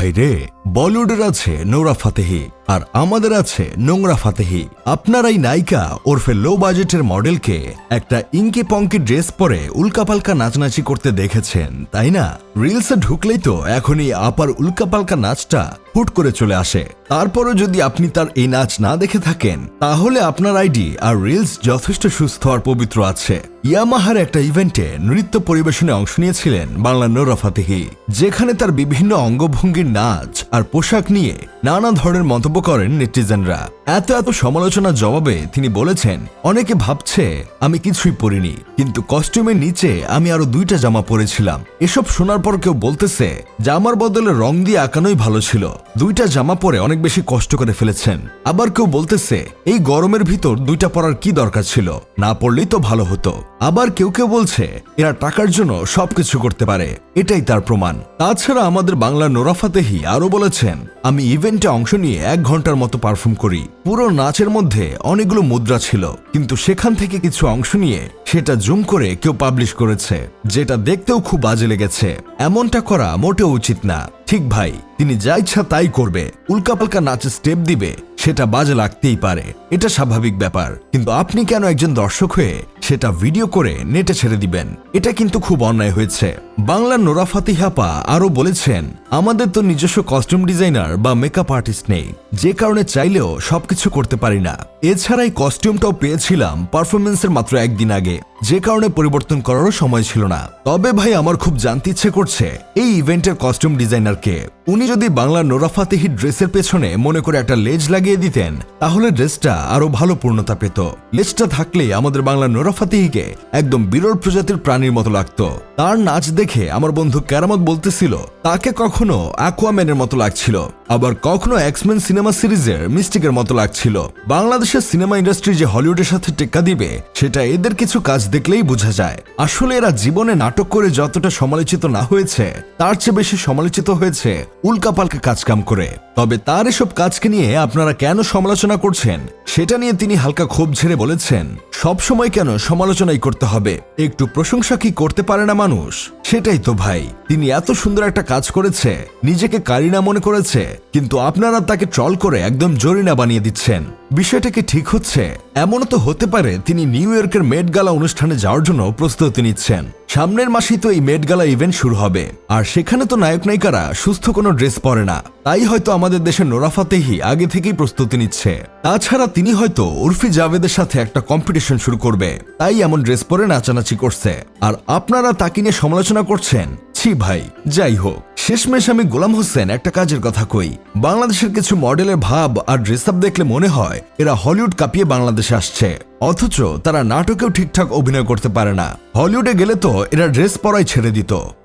ভাই রে বলিউডের আছে নোরা ফাতেহি। আর আমাদের আছে নোংরা ফাতেহি। আপনার এই নায়িকা ওরফে লো বাজেটের মডেলকে একটা ইঙ্কি পঙ্কি ড্রেস পরে উল্কাপাল্কা নাচনাচি করতে দেখেছেন, তাই না? রিলসে ঢুকলেই তো এখনই আপার উল্কাপাল্কা নাচটা হুট করে চলে আসে। তারপরে যদি আপনি তার এই নাচ না দেখে থাকেন, তাহলে আপনার আইডি আর রিলস যথেষ্ট সুস্থ আর পবিত্র আছে। ইয়ামাহার একটা ইভেন্টে নৃত্য পরিবেশনে অংশ নিয়েছিলেন বাংলা নোরা ফাতেহি, যেখানে তার বিভিন্ন অঙ্গভঙ্গির নাচ আর পোশাক নিয়ে নানা ধরনের মন্তব্য করেন নেটিজেনরা। এত এত সমালোচনার জবাবে তিনি বলেছেন, অনেকে ভাবছে আমি কিছুই পরিনি, কিন্তু কস্টিউমের নিচে আমি আরও দুইটা জামা পরেছিলাম। এসব শোনার পর কেউ বলতেছে, জামার বদলে রং দিয়ে আঁকানোই ভালো ছিল। দুইটা জামা পরে অনেক বেশি কষ্ট করে ফেলেছেন। আবার কেউ বলতেছে, এই গরমের ভিতর দুইটা পরার কি দরকার ছিল? না পড়লেই তো ভালো হতো। আবার কেউ কেউ বলছে, এরা টাকার জন্য সবকিছু করতে পারে। এটাই তার প্রমাণ। তাছাড়া আমাদের বাংলা নোরা ফাতেহি আরও বলেছেন, আমি ইভেন্টে অংশ নিয়ে এক ঘণ্টার মতো পারফর্ম করি। পুরো নাচের মধ্যে অনেকগুলো মুদ্রা ছিল, কিন্তু সেখান থেকে কিছু অংশ নিয়ে সেটা জুম করে কেউ পাবলিশ করেছে, যেটা দেখতেও খুব বাজে লেগেছে। এমনটা করা মোটেও উচিত না। ঠিক ভাই, তিনি যা ইচ্ছা তাই করবে। উল্কাপাল্কা নাচে স্টেপ দিবে, সেটা বাজে লাগতেই পারে। এটা স্বাভাবিক ব্যাপার। কিন্তু আপনি কেন একজন দর্শক হয়ে সেটা ভিডিও করে নেটে ছেড়ে দিবেন। এটা কিন্তু খুব অন্যায় হয়েছে। বাংলার নোরা ফাতিহাপা আরও বলেছেন, আমাদের তো নিজস্ব কস্টিউম ডিজাইনার বা মেকআপ আর্টিস্ট নেই। যে কারণে চাইলেও সবকিছু করতে পারি না। এছাড়া কস্টিউমটাও পেয়েছিলাম পারফরমেন্সের মাত্র একদিন আগে। যে কারণে পরিবর্তন করারও সময় ছিল না। তবে ভাই, আমার খুব জানতে ইচ্ছে করছে এই ইভেন্টের কস্টিউম ডিজাইনারকে উনি যদি বাংলা নোরাফাতেহি ড্রেসের পেছনে মনে করে একটা লেজ লাগিয়ে দিতেন, তাহলে ড্রেসটা আরও ভালো পূর্ণতা পেত। লেজটা থাকলে আমাদের বাংলা নোরাফাতেহিকে একদম বিরল প্রজাতির প্রাণীর মতো লাগতো। তার নাচ দেখে আমার বন্ধু ক্যারামত বলতেছিল, তাকে কখনো অ্যাকোয়াম্যানের মতো লাগছিল, আবার কখনো এক্সম্যান সিনেমা সিরিজের মিস্টিকের মতো লাগছিল। বাংলাদেশের সিনেমা ইন্ডাস্ট্রি যে হলিউডের সাথে টেক্কা দিবে, সেটা এদের কিছু কাজ দেখলেই বোঝা যায়। আসলে এরা জীবনে নাটক করে যতটা সমালোচিত না হয়েছে, তার চেয়ে বেশি সমালোচিত হয়েছে উল্কাপাল্কা কাজকাম করে। তবে তার এসব কাজকে নিয়ে আপনারা কেন সমালোচনা করছেন, সেটা নিয়ে তিনি হালকা ক্ষোভ ঝেড়ে বলেছেন। সবসময় কেন সমালোচনাই করতে হবে? একটু প্রশংসা কি করতে পারে না মানুষ? সেটাই তো ভাই। তিনি এত সুন্দর একটা কাজ করেছে, নিজেকে কারিনা মনে করেছে, কিন্তু আপনারা তাকে ট্রল করে একদম জরিনা বানিয়ে দিচ্ছেন। বিষয়টা কি ঠিক হচ্ছে? এমনও তো হতে পারে তিনি নিউ ইয়র্কের মেড গালা অনুষ্ঠানে যাওয়ার জন্য প্রস্তুতি নিচ্ছেন। সামনের মাসেই তো এই মেড গালা ইভেন্ট শুরু হবে। আর সেখানে তো নায়ক নায়িকারা সুস্থ কোনো ড্রেস পরে না। তাই হয়তো আমাদের দেশের নোরাফাতেহি আগে থেকেই প্রস্তুতি নিচ্ছে। তাছাড়া তিনি হয়তো উর্ফি জাভেদের সাথে একটা কম্পিটিশন শুরু করবে। তাই এমন ড্রেস পরে নাচানাচি করছে। আর আপনারা তাকে নিয়ে সমালোচনা করছেন। ছি ভাই, যাই হোক, শেষমেশ আমি গোলাম হোসেন একটা কাজের কথা কই। বাংলাদেশের কিছু মডেলের ভাব আর ড্রেস আপ দেখলে মনে হয় এরা হলিউড কাঁপিয়ে বাংলাদেশে আসছে। অথচ তারা নাটকেও ঠিকঠাক অভিনয় করতে পারে না। হলিউডে গেলে তো এরা ড্রেস পরাই ছেড়ে দিত।